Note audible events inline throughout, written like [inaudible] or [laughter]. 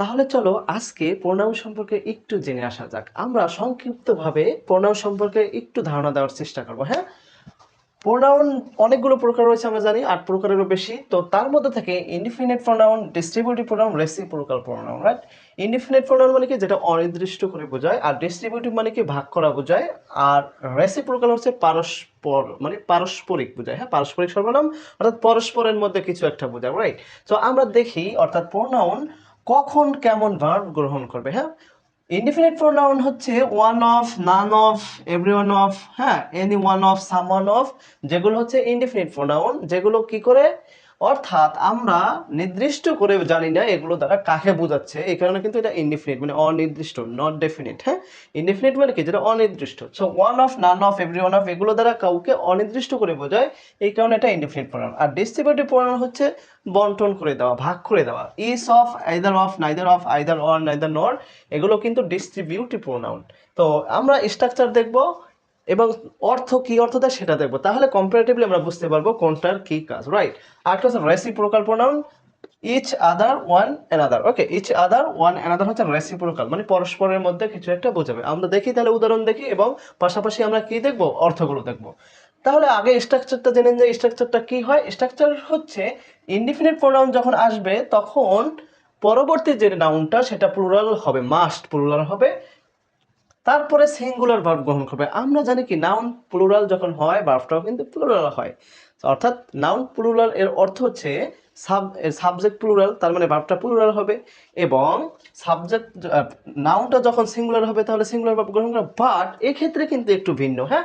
তাহলে চলো আজকে প্রোনাউন সম্পর্কে একটু জেনে আসা যাক। আমরা সংক্ষিপ্তভাবে প্রোনাউন সম্পর্কে একটু ধারণা দেওয়ার চেষ্টা করব হ্যাঁ? প্রোনাউন অনেকগুলো প্রকার রয়েছে আমরা জানি, আট প্রকারেরও বেশি। তো তার মধ্যে থেকে indefinite pronoun distributive pronoun reciprocal pronoun right indefinite pronoun মানে কি? যেটা অনির্দিষ্ট করে বোঝায়, আর ডিস্ট্রিবিউটিভ মানে কি? ভাগ করা বোঝায়, আর রেসি রেসিপ্রোকাল হচ্ছে পারস্পর মানে পারস্পরিক বোঝায় হ্যাঁ? পারস্পরিক সর্বনাম, অর্থাৎ পরস্পরের মধ্যে কিছু একটা বোঝায় রাইট তো আমরা দেখি, অর্থাৎ প্রোনাউন কখন কেমন ভার্ব গ্রহণ করবে হ্যাঁ? ইনডিফিনিট প্রোনাউন হচ্ছে one of none of every one of হ্যাঁ? Any one of some one of যেগুলো হচ্ছে ইনডিফিনিট প্রোনাউন যেগুলো কি করে? অর্থাৎ আমরা নির্দিষ্ট করে জানি না এগুলো দ্বারা কাকে বোঝাচ্ছে। এই কারণে কিন্তু এটা ইনডিফিনিট মানে অনির্দিষ্ট নট ডেফিনিট হ্যাঁ? ইনডিফিনিট মানে কি? যেটা অনির্দিষ্ট। So one of none of every one of এগুলো দ্বারা কাউকে অনির্দিষ্ট করে বোঝায়। এই কারণে এটা ইনডিফিনিট প্রোনাউন আর ডিস্ট্রিবিউটিভ প্রোনাউন হচ্ছে বন্টন করে দেওয়া, ভাগ করে দেওয়া। Each of either of neither of either or neither nor এগুলো কিন্তু ডিস্ট্রিবিউটিভ প্রোনাউন তো আমরা স্ট্রাকচার দেখব এবং অর্থ কি অর্থ দেয় সেটা দেখব। তাহলে কম্পারেটিভলি আমরা বুঝতে পারব কোনটার কি কাজ। রাইট আরেকটা হচ্ছে reciprocal pronoun each other one another okay each other one another হচ্ছে রেসিপ্রোকাল মানে পরস্পরের মধ্যে কিছু একটা বোঝাবে। আমরা দেখি তাহলে উদাহরণ দেখি এবং পাশাপাশি আমরা কি দেখব? অর্থগুলো দেখব। তাহলে আগে স্ট্রাকচারটা জেনে যে স্ট্রাকচারটা কি হয়। স্ট্রাকচার হচ্ছে ইনডিফিনিট প্রোনাউন যখন আসবে, তখন পরবর্তী যে নাউনটা সেটা প্লুরাল হবে মাস্ট প্লুরাল হবে। তারপরে সিঙ্গুলার ভার্ব গ্রহণ করবে। আমরা জানি কি নাউন প্লুরাল যখন হয় ভার্বটাও কিন্তু প্লুরাল হয়। অর্থাৎ নাউন প্লুরাল এর অর্থ হচ্ছে সাব সাবজেক্ট প্লুরাল তার মানে ভার্বটা প্লুরাল হবে এবং সাবজেক্ট নাউনটা যখন সিঙ্গুলার হবে, তাহলে সিঙ্গুলার ভার্ব গ্রহণ করবে। বাট এক্ষেত্রে কিন্তু একটু ভিন্ন হ্যাঁ?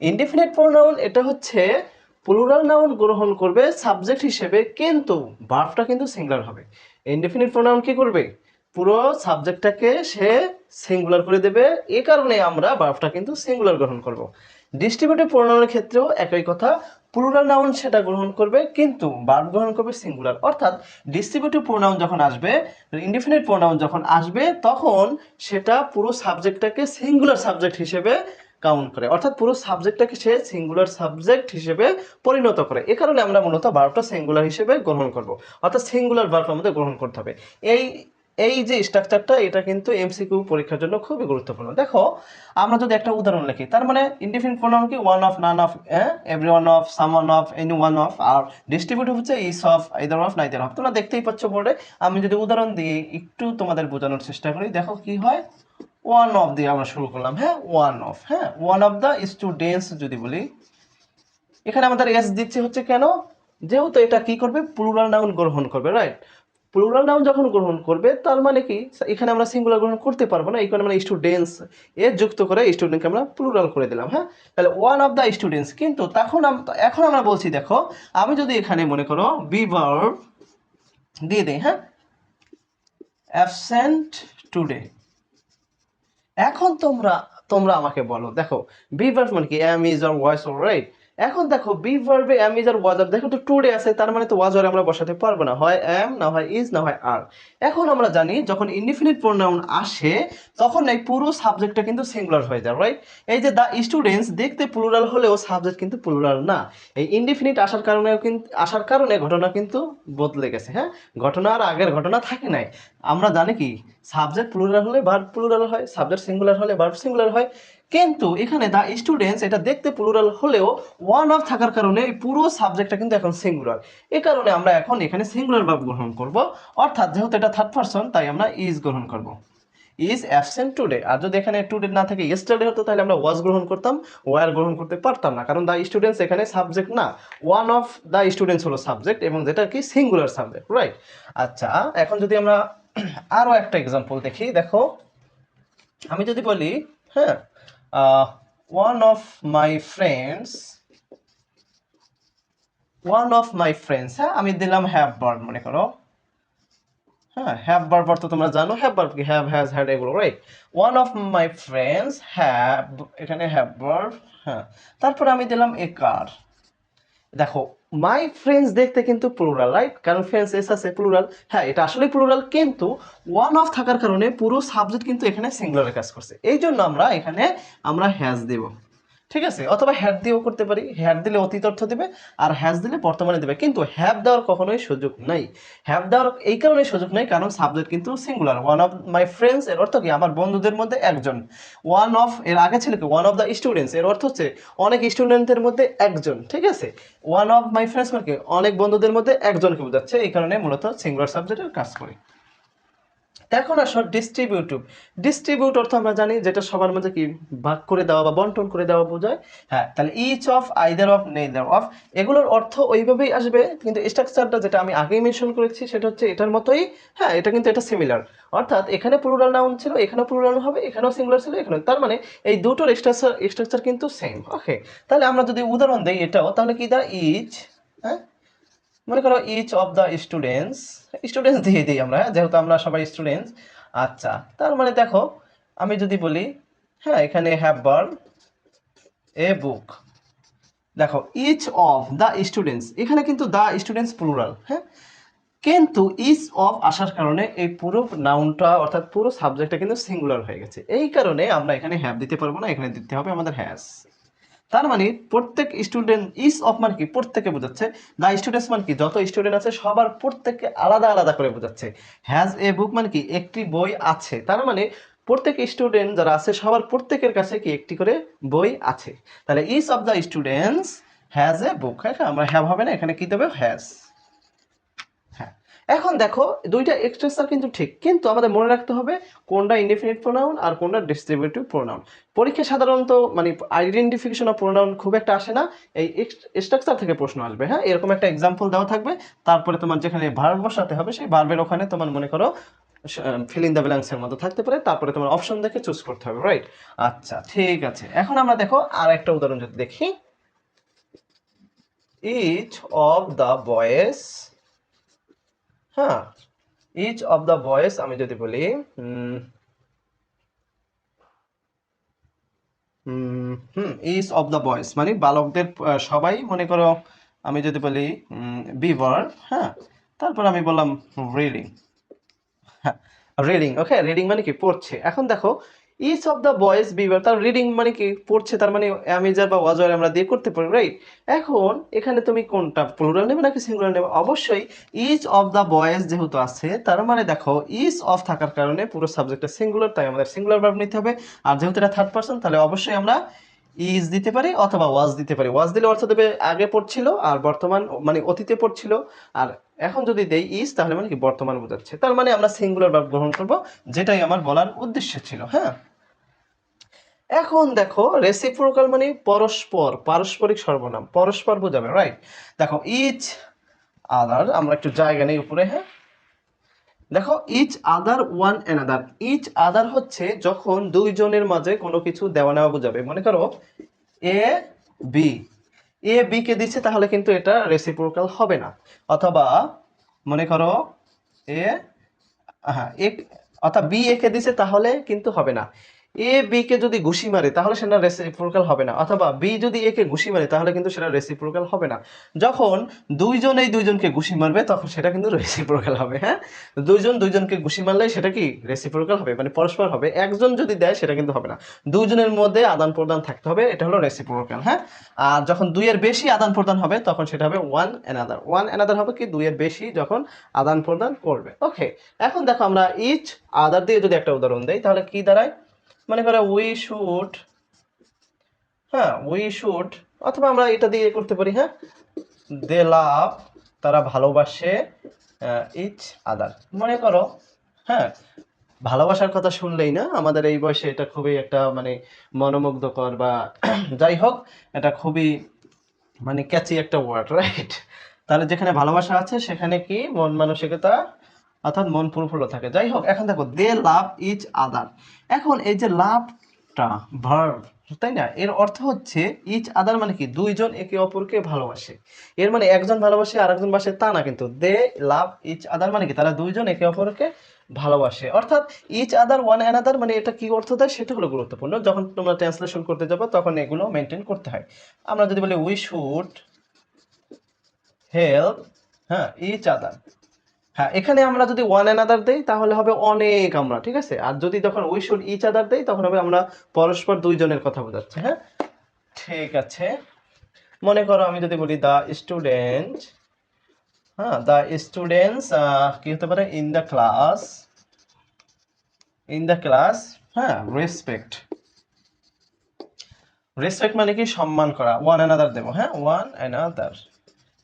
ইনডিফিনিট প্রোনাউন এটা হচ্ছে প্লুরাল নাউন গ্রহণ করবে সাবজেক্ট হিসেবে, কিন্তু ভার্বটা কিন্তু সিঙ্গুলার হবে। ইনডিফিনিট প্রোনাউন কি করবে? পুরো সাবজেক্টটাকে সে সিঙ্গুলার করে দেবে। এ কারণে আমরা ভার্বটা কিন্তু সিঙ্গুলার গ্রহণ করব। ডিস্ট্রিবিউটিভ প্রোনাউনের ক্ষেত্রেও একই কথা। প্লুরাল নাউন সেটা গ্রহণ করবে, কিন্তু ভার্ব গ্রহণ করবে সিঙ্গুলার অর্থাৎ ডিস্ট্রিবিউটিভ প্রোনাউন যখন আসবে ইনডিফিনিট প্রোনাউন যখন আসবে, তখন সেটা পুরো সাবজেক্টটাকে সিঙ্গুলার সাবজেক্ট হিসেবে কাউন্ট করে। অর্থাৎ পুরো সাবজেক্টটাকে সে সিঙ্গুলার সাবজেক্ট হিসেবে পরিণত করে। এ কারণে আমরা মূলত ভার্বটা সিঙ্গুলার হিসেবে গ্রহণ করব। অর্থাৎ সিঙ্গুলার ভার্ব আমাদের গ্রহণ করতে হবে। এই এই যে স্ট্রাকচারটা এটা কিন্তু এমসিকিউ পরীক্ষার জন্য খুবই গুরুত্বপূর্ণ। দেখো, আমরা যদি একটা উদাহরণ লিখি, তার মানে ইনডিফিনিট প্রোনাউন কি? One of none of every one of some one of any one of R distributive হচ্ছে each of either of neither of তোমরা দেখতেই পাচ্ছ বোর্ডে, আমি যদি উদাহরণ দিয়ে একটু তোমাদের বোঝানোর চেষ্টা করি, দেখো কি হয়? ওয়ান অফ দিয়ে আমরা শুরু করলাম হ্যাঁ? ওয়ান অফ হ্যাঁ? ওয়ান অফ দ্য স্টুডেন্টস যদি বলি, এখানে আমাদের এস দিচ্ছে হচ্ছে কেন? যেহেতু এটা কি করবে? প্লুরাল নাউন গ্রহণ করবে রাইট প্লুরাল নাউন যখন গ্রহণ করবে, তার মানে কি? এখানে আমরা সিঙ্গুলার গ্রহণ করতে পারব না এই কারণে আমরা স্টুডেন্টস এর যুক্ত করে স্টুডেন্টকে আমরা প্লুরাল করে দিলাম হ্যাঁ? তাহলে ওয়ান অফ দ্য স্টুডেন্টস কিন্তু তখন এখন আমরা বলছি, দেখো, আমি যদি এখানে মনে করো বি দিয়ে দিই হ্যাঁ? অ্যাবসেন্ট টুডে এখন তোমরা তোমরা আমাকে বলো, দেখো বি ভার্ব মানে কি? Am is are was or right এখন দেখো বি ভার্বে এম ইজ আর ওয়াজ আর দেখো তো টুডে আছে, তার মানে তো ওয়াজ আর আমরা বসাতে পারব না, হয় অ্যাম না হয় ইজ না হয় আর এখন আমরা জানি, যখন ইনডিফিনিট প্রোনাউন আসে, তখন এই পুরো সাবজেক্টটা কিন্তু সিঙ্গুলার হয়ে যায় রাইট এই যে দ্য স্টুডেন্টস দেখতে প্লুরাল হলেও সাবজেক্ট কিন্তু প্লুরাল না। এই ইনডিফিনিট আসার কারণে কিন্তু আসার কারণে ঘটনা কিন্তু বদলে গেছে হ্যাঁ? ঘটনা আর আগের ঘটনা থাকে নাই। আমরা জানি কি সাবজেক্ট প্লুরাল হলে ভার্ব প্লুরাল হয় সাবজেক্ট সিঙ্গুলার হলে ভার্ব সিঙ্গুলার হয়। কিন্তু এখানে দ্য স্টুডেন্টস এটা দেখতে প্লুরাল হলেও ওয়ান অফ থাকার কারণে এই পুরো সাবজেক্টটা কিন্তু এখন সিঙ্গুলার এ কারণে আমরা এখন এখানে সিঙ্গুলার ভাব গ্রহণ করব। অর্থাৎ যেহেতু এটা থার্ড পারসন তাই আমরা ইজ গ্রহণ করব। ইজ অ্যাবসেন্ট টুডে আর যদি এখানে টুডে না থাকে ইয়েস্টারডে হতো, তাহলে আমরা ওয়াজ গ্রহণ করতাম ওয়ার গ্রহণ করতে পারতাম না। কারণ দ্য স্টুডেন্টস এখানে সাবজেক্ট না। ওয়ান অফ দ্য স্টুডেন্টস হলো সাবজেক্ট এবং যেটা কি? সিঙ্গুলার সাবজেক্ট রাইট আচ্ছা এখন যদি আমরা [clears throat] আরও একটা এক্সাম্পল দেখি। দেখো, আমি যদি বলি হ্যাঁ one of my friends one of my friends হ্যাঁ আমি দিলাম হ্যাভ বার্ড মনে করো। হ্যাঁ হ্যাভ বার্ব অর্থ তোমরা জানো হ্যাভ বার্ব কি? হ্যাভ হ্যাজ হ্যাড এগুলো right one of my friends have এখানে হ্যাভ বার্ব হ্যাঁ। তারপরে আমি দিলাম এ কার দেখো মাই ফ্রেন্ডস দেখতে কিন্তু প্লুরাল রাইট কারণ ফ্রেন্ডস এস আছে প্লুরাল হ্যাঁ এটা আসলে প্লুরাল কিন্তু ওয়ান অফ থাকার কারণে পুরো সাবজেক্ট কিন্তু এখানে সিঙ্গুলারে কাজ করছে। এই জন্য আমরা এখানে, আমরা হ্যাজ দেব। ঠিক আছে? অথবা হ্যাড দিয়েও করতে পারি। হ্যাড দিলে অতীত অর্থ দেবে, আর হ্যাজ দিলে বর্তমানে দেবে। কিন্তু হ্যাভ দেওয়ার কখনোই সুযোগ নাই। হ্যাভ দেওয়ার এই কারণে সুযোগ নেই, কারণ সাবজেক্ট কিন্তু singular one of my friends এর অর্থ কি? আমার বন্ধুদের মধ্যে একজন। ওয়ান অফ এর আগে ছিল কি? ওয়ান অফ দ্য স্টুডেন্টস এর অর্থ হচ্ছে অনেক স্টুডেন্টের মধ্যে একজন। ঠিক আছে? ওয়ান অফ মাই ফ্রেন্ডস মানে অনেক বন্ধুদের মধ্যে একজনকে বোঝাচ্ছে। এই কারণে মূলত সিঙ্গুলার সাবজেক্টের কাজ করি। এখন আসো ডিস্ট্রিবিউটিভ ডিস্ট্রিবিউট অর্থ আমরা জানি যেটা সবার মধ্যে কি ভাগ করে দেওয়া বা বন্টন করে দেওয়া বোঝায়। হ্যাঁ তাহলে each of either of neither of এগুলোর অর্থ ওইভাবেই আসবে, কিন্তু স্ট্রাকচারটা যেটা আমি আগেই মেনশন করেছি সেটা হচ্ছে এটার মতোই হ্যাঁ এটা কিন্তু এটা সিমিলার অর্থাৎ এখানে প্লুরাল নাউন ছিল, এখানেও প্লুরাল হবে, এখানেও সিঙ্গুলার ছিল এখানে তার মানে এই দুটোর স্ট্রাকচার স্ট্রাকচার কিন্তু সেম ওকে তাহলে আমরা যদি উদাহরণ দিই এটাও, তাহলে কি দা ইচ হ্যাঁ মনে করো each of the students students দিয়ে দিই আমরা হ্যাঁ, যেহেতু আমরা সবাই স্টুডেন্টস আচ্ছা তার মানে দেখো আমি যদি বলি হ্যাঁ এখানে হ্যাভ বার্ন এ বুক দেখো ইচ অফ দ্য স্টুডেন্টস এখানে কিন্তু দ্য স্টুডেন্টস প্লুরাল হ্যাঁ? কিন্তু ইচ অফ আসার কারণে এই পুরো নাউনটা অর্থাৎ পুরো সাবজেক্টটা কিন্তু সিঙ্গুলার হয়ে গেছে। এই কারণে আমরা এখানে হ্যাভ দিতে পারব না এখানে দিতে হবে আমাদের হ্যাজ তার মানে প্রত্যেক স্টুডেন্ট ইস অফ মানে কি? প্রত্যেকে বোঝাচ্ছে। দ্য স্টুডেন্টস মানে কি? যত স্টুডেন্ট আছে, সবার প্রত্যেককে আলাদা আলাদা করে বোঝাচ্ছে। হ্যাজ এ বুক মানে কি? একটি বই আছে। তার মানে প্রত্যেক স্টুডেন্ট যারা আছে, সবার প্রত্যেকের কাছে কি একটি করে বই আছে। তাহলে each of the students has a book হ্যাঁ আমরা হ্যাভ হবে না? এখানে কি দেবে? হ্যাজ হ্যাঁ এখন দেখো, দুইটা এক্সট্রেসার কিন্তু ঠিক, কিন্তু আমাদের মনে রাখতে হবে কোনটা ইনডিফিনিট প্রোনাউন আর কোনটা ডিস্ট্রিবিউটিভ প্রোনাউন পরীক্ষায় সাধারণত মানে আইডেন্টিফিকেশন অফ প্রোনাউন খুব একটা আসে না, এই স্ট্রাকচার থেকে প্রশ্ন আসবে হ্যাঁ? এরকম একটা এক্সাম্পল দেওয়া থাকবে, তারপরে তোমার যেখানে ভার্ব বসাতে হবে, সেই ভার্বের ওখানে তোমার মনে করো ফিল ইন দ্য ব্ল্যাঙ্কসের মতো থাকতে পারে, তারপরে তোমার অপশন দেখে চুজ করতে হবে রাইট আচ্ছা ঠিক আছে। এখন আমরা দেখো আর একটা উদাহরণ যদি দেখি। ইচ অফ দ্য বয়েস হ্যাঁ ইচ অফ দ্য বয়েস আমি যদি বলি hmm each of the boys মানে বালকদের সবাই মনে করো আমি যদি বলি বিভার হ্যাঁ তারপর আমি বললাম রিডিং রিডিং ওকে রিডিং মানে কি? পড়ছে। এখন দেখো ইচ অফ দ্য বয়েস বিভার তার রিডিং মানে কি, পড়ছে, তার মানে অ্যামেজার বা ওয়াজয়ের আমরা দিয়ে করতে পারি রাইট এখন এখানে তুমি কোনটা প্লুরাল নেবে নাকি সিঙ্গুলার নেবে? অবশ্যই ইচ অফ দ্য বয়েস যেহেতু আছে, তার মানে দেখো ইচ অফ থাকার কারণে পুরো সাবজেক্টটা সিঙ্গুলার তাই আমাদের সিঙ্গুলার ভার্ব নিতে হবে। আর যেহেতু এটা থার্ড পার্সন তাহলে অবশ্যই আমরা ইজ দিতে পারি অথবা ওয়াজ দিতে পারি। ওয়াজ দিলে অর্থ দেবে আগে পড়ছিল আর বর্তমান মানে অতীতে পড়ছিল। আর এখন যদি দেই ইজ তাহলে মানে কি বর্তমান বোঝাচ্ছে। তার মানে আমরা সিঙ্গুলার ভার্ব গ্রহণ করব, যেটাই আমার বলার উদ্দেশ্য ছিল হ্যাঁ? এখন দেখো রেসিপ্রোকাল মানে পরস্পর, পারস্পরিক সর্বনাম, পরস্পর বোঝাবে রাইট দেখো ইচ আদার আমরা একটু জায়গা নেই উপরে হ্যাঁ? দেখো each other one another each other হচ্ছে যখন দুইজনের মাঝে কোনো কিছু দেওয়া নেওয়া বোঝাবে। মনে করো এ বি এ বি কে দিচ্ছে, তাহলে কিন্তু এটা রেসিপ্রোকাল হবে না। অথবা, মনে করো এ হ্যাঁ এক অর্থাৎ বি এ কে দিচ্ছে, তাহলে কিন্তু হবে না। এ বি কে যদি ঘুষি মারে, তাহলে সেটা রেসিপ্রোকাল হবে না। অথবা বি যদি এ কে ঘুষি মারে, তাহলে কিন্তু সেটা রেসিপ্রোকাল হবে না। যখন দুইজন এই দুইজনকে ঘুষি মারবে, তখন সেটা কিন্তু রেসিপ্রোকাল হবে হ্যাঁ? দুইজন দুইজনকে ঘুষি মারলে সেটা কি রেসিপ্রোকাল হবে? মানে পরস্পর হবে। একজন যদি দেয়, সেটা কিন্তু হবে না। দুইজনের মধ্যে আদান প্রদান থাকতে হবে, এটা হলো রেসিপ্রোকাল হ্যাঁ? আর যখন দুইয়ের বেশি আদান প্রদান হবে, তখন সেটা হবে ওয়ান অ্যানাদার ওয়ান অ্যানাদার হবে কি? দুইয়ের বেশি যখন আদান প্রদান করবে। ওকে এখন দেখো আমরা ইচ আদার দিয়ে যদি একটা উদাহরণ দেই, তাহলে কি দাঁড়ায়? মনে করো উই শুড হ্যাঁ উই শুড অথবা আমরা এটা দিয়ে করতে পারি হ্যাঁ? দে লাভ তারা ভালোবাসে ইচ আদার মনে করো হ্যাঁ ভালোবাসার কথা শুনলেই না, আমাদের এই বয়সে এটা খুবই একটা মানে মনোমুগ্ধকর বা [clears throat] যাই হোক, এটা খুবই মানে ক্যাচি একটা ওয়ার্ড রাইট তাহলে যেখানে ভালোবাসা আছে, সেখানে কি মন মানসিকতা অর্থাৎ মন প্রফুল্ল থাকে। যাই হোক, এখন দেখো দে লাভ ইচ আদার এখন এই যে লাভটা ভার্ব তাই না? এর অর্থ হচ্ছে ইচ আদার মানে কি? দুইজন একে অপরকে ভালোবাসে। এর মানে একজন ভালোবাসে আর একজন বাসে তা না, কিন্তু দে লাভ ইচ আদার মানে কি? তারা দুইজন একে অপরকে ভালোবাসে। অর্থাৎ ইচ আদার ওয়ান অ্যানাদার মানে এটা কি অর্থ দেয়? সেটা হলো গুরুত্বপূর্ণ। যখন তোমরা ট্রান্সলেশন করতে যাব, তখন এগুলো মেনটেন করতে হয়। আমরা যদি বলি উই শুড হেল্প হ্যাঁ ইচ আদার হ্যাঁ এখানে আমরা যদি ওয়ান অ্যানাদার দেই, তাহলে হবে অনেক আমরা, ঠিক আছে? আর যদি তখন উই শুড ইচ আদার দেই, তখন হবে আমরা পরস্পর দুইজনের কথা বোঝাচ্ছি হ্যাঁ? ঠিক আছে। মনে করো আমি যদি বলি দ্য স্টুডেন্ট হ্যাঁ দ্য স্টুডেন্টস কি হতে পারে? In the class in the class হ্যাঁ রেসপেক্ট রেসপেক্ট মানে কি? সম্মান করা। ওয়ান অ্যানাদার দেবো হ্যাঁ? ওয়ান অ্যানাদার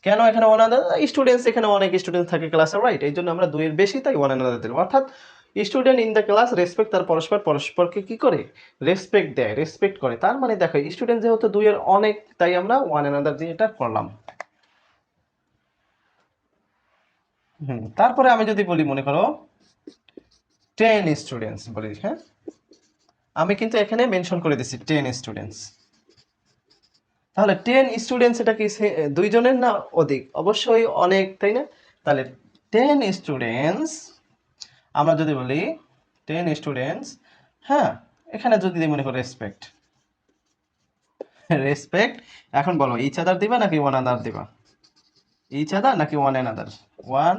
কেন এখানে ওয়ান আদার স্টুডেন্টস এখানে অনেক স্টুডেন্ট থাকে ক্লাসে রাইট এই জন্য আমরা দুইয়ের বেশি তাই ওয়ান অ্যানাদার দিলাম। অর্থাৎ student in the class respect তার পরস্পর, পরস্পরকে কি করে? রেসপেক্ট দেয় রেসপেক্ট করে। তার মানে দেখো স্টুডেন্ট যেহেতু দুইয়ের অনেক, তাই আমরা ওয়ান অ্যানাদার দিয়ে এটা করলাম। হুম, তারপরে আমি যদি বলি, মনে করো টেন স্টুডেন্টস বলি হ্যাঁ? আমি কিন্তু এখানে মেনশন করে দিচ্ছি টেন স্টুডেন্টস তাহলে টেন স্টুডেন্টস এটা কি দুইজনের না অধিক? অবশ্যই অনেক, তাই না? তাহলে টেন স্টুডেন্টস আমরা যদি বলি টেন স্টুডেন্টস হ্যাঁ এখানে যদি মনে করো রেসপেক্ট রেসপেক্ট এখন বলো ইচ আদার দিবা নাকি ওয়ান আদার দিবা? ইচ আদার নাকি ওয়ান অ্যানাদার ওয়ান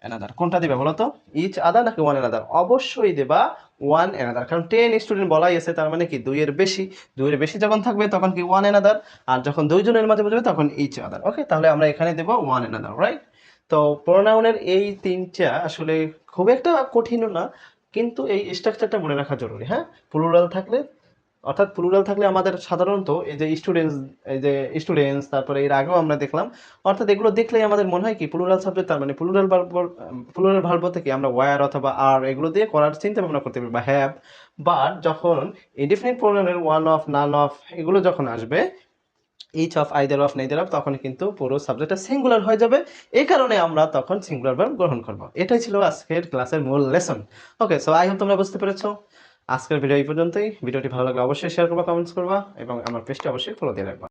অ্যানাদার কোনটা দিবে বলো তো? ইচ আদার নাকি ওয়ান অ্যানাদার অবশ্যই দেবা ওয়ান অ্যানাদার কারণ টেন স্টুডেন্ট বলাই আছে, তার মানে কি, দুইয়ের বেশি দুইয়ের বেশি যখন থাকবে, তখন কি ওয়ান অ্যানাদার আর যখন দুইজনের মাঝে বুঝবে তখন ইচ আদার ওকে তাহলে আমরা এখানে দেবো ওয়ান অ্যানাদার রাইট তো প্রোনাউনের এই তিনটা আসলে খুব একটা কঠিনও না, কিন্তু এই স্ট্রাকচারটা মনে রাখা জরুরি হ্যাঁ? প্লুরাল থাকলে অর্থাৎ প্লুরাল থাকলে আমাদের সাধারণত এই যে স্টুডেন্টস এই যে স্টুডেন্টস তারপরে এর আগেও আমরা দেখলাম, অর্থাৎ এগুলো দেখলেই আমাদের মনে হয় কি প্লুরাল সাবজেক্ট তার মানে প্লুরাল ভার্ব প্লুরাল ভার্ব থেকে আমরা ওয়ার অথবা আর এগুলো দিয়ে করার চিন্তা ভাবনা করতে পারি, বা হ্যাভ বাট যখন ইনডিফিনিট প্রোনাউনের ওয়ান অফ নান অফ এগুলো যখন আসবে each of either of neither of তখন কিন্তু পুরো সাবজেক্টটা সিঙ্গুলার হয়ে যাবে। এই কারণে আমরা তখন সিঙ্গুলার ভার্ব গ্রহণ করব। এটাই ছিল আজকের ক্লাসের মূল lesson okay so I hope তোমরা বুঝতে পেরেছ। আজকের ভিডিও এই পর্যন্তই। ভিডিওটি ভালো লাগলে অবশ্যই শেয়ার করবা কমেন্টস করবা, এবং আমার পেজটি অবশ্যই ফলো দিয়ে রাখবা।